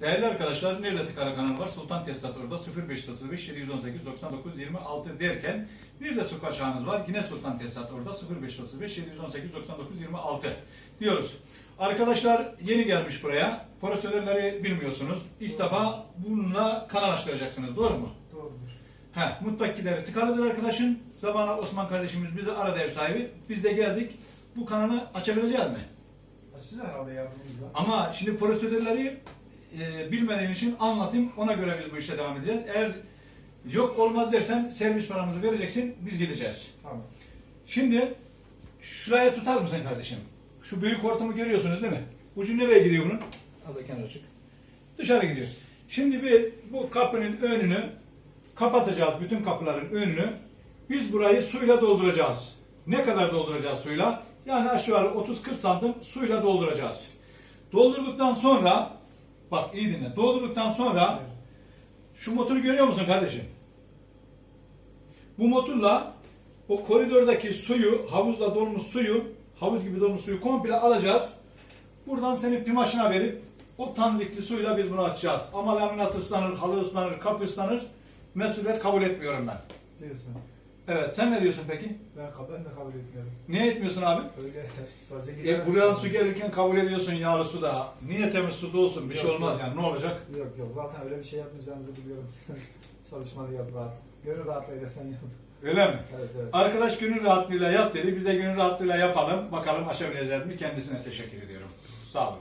Değerli arkadaşlar, Nerede Tıkara kanalı var? Sultan Testatör'da 0535 718 99 26 derken bir de su kaçağınız var. Yine Sultan Testatör'da 0535 718 99 26 diyoruz. Arkadaşlar yeni gelmiş buraya. Prosedürleri bilmiyorsunuz. İlk defa bununla kanal açtıracaksınız. Doğru mu? Doğrudur. He, mutfak gideri arkadaşın. Zamanla Osman kardeşimiz bizi aradı ev sahibi. Biz de geldik. Bu kanalı açabileceğiz mi? Açacağız herhalde yardımımızla. Ama şimdi prosedürleri e, bilmediğin için anlatayım. Ona göre biz bu işe devam edeceğiz. Eğer yok olmaz dersen servis paramızı vereceksin. Biz gideceğiz. Tamam. Şimdi şuraya tutar mısın kardeşim? Şu büyük hortumu görüyorsunuz değil mi? Ucu nereye gidiyor bunun? Al da kenara çık. Dışarı gidiyor. Şimdi bir bu kapının önünü kapatacağız. Bütün kapıların önünü. Biz burayı suyla dolduracağız. Ne kadar dolduracağız suyla? Yani aşağı yukarı 30-40 santim suyla dolduracağız. Doldurduktan sonra bak iyi dinle. Doldurduktan sonra şu motoru görüyor musun kardeşim? Bu motorla o koridordaki suyu, havuzla dolmuş suyu, havuz gibi dolmuş suyu komple alacağız. Buradan seni pimaşına verip o tanzikli suyla biz bunu açacağız. Ama laminat ıslanır, halı ıslanır, kapı ıslanır. Mesuliyet kabul etmiyorum ben. Diyorsun. Evet, sen ne diyorsun peki? Ben, ka- ben de kabul etmiyorum. Niye etmiyorsun abi? Öyle sadece E, gider. buraya su gelirken kabul ediyorsun yağlı su da. Niye temiz su da olsun? Bir şey Yok, olmaz yok. yani. Ne olacak? Yok yok zaten öyle bir şey yapmayacağınızı biliyorum. Çalışmanı yap rahat. Gönül rahatlığıyla sen yap. Öyle mi? Evet evet. Arkadaş gönül rahatlığıyla yap dedi. Biz de gönül rahatlığıyla yapalım. Bakalım aşabileceğiz mi? Kendisine teşekkür ediyorum. Sağ olun.